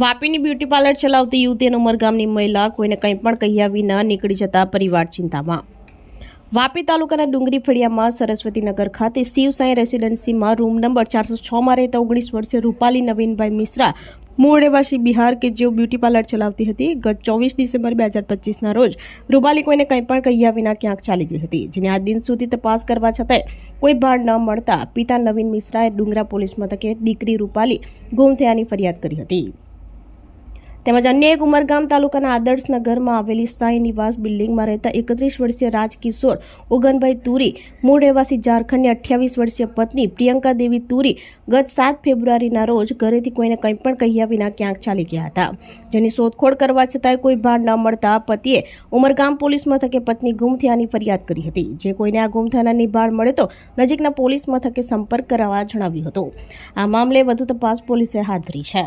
વાપીની beauty parlour ચલાવતી યુવતી અને ઉમરગામની મહિલા કોઈને કંઈ પણ કહ્યા વિના નીકળી જતા પરિવાર ચિંતામાં. વાપી તાલુકાના ડુંગરી ફળિયામાં સરસ્વતીનગર ખાતે શિવસાઈ રેસિડેન્સીમાં રૂમ નંબર ચારસો છમાં રહેતા ઓગણીસ વર્ષે રૂપાલી નવીનભાઈ મિશ્રા મૂળ રહેવાસી બિહાર કે જેઓ બ્યુટી પાર્લર ચલાવતી હતી, ગત ચોવીસ ડિસેમ્બર બે હજાર પચીસના રોજ રૂપાલી કોઈને કંઈ પણ કહ્યા વિના ક્યાંક ચાલી ગઈ હતી, જેને આ દિન સુધી તપાસ કરવા છતાંય કોઈ ભાડ ન મળતા પિતા નવીન મિશ્રાએ ડુંગરા પોલીસ મથકે દીકરી રૂપાલી ગુમ થયાની ફરિયાદ કરી હતી. તેમજ અન્ય એક ઉમરગામ તાલુકાના આદર્શનગરમાં આવેલી સાંઈ નિવાસ બિલ્ડિંગમાં રહેતા એકત્રીસ વર્ષીય રાજકિશોર ઉગનભાઈ તુરી, મૂળ રહેવાસી ઝારખંડની અઠ્યાવીસ વર્ષીય પત્ની પ્રિયંકા દેવી તુરી ગત સાત ફેબ્રુઆરીના રોજ ઘરેથી કોઈને કંઈ પણ કહ્યા વિના ક્યાંક ચાલી ગયા હતા. જેની શોધખોળ કરવા છતાંય કોઈ ભાર ન મળતા પતિએ ઉમરગામ પોલીસ મથકે પત્ની ગુમ થયાની ફરિયાદ કરી હતી. જે કોઈને આ ગુમ થયાની ભાળ મળે તો નજીકના પોલીસ મથકે સંપર્ક કરાવવા જણાવ્યું હતું. આ મામલે વધુ તપાસ પોલીસે હાથ ધરી છે.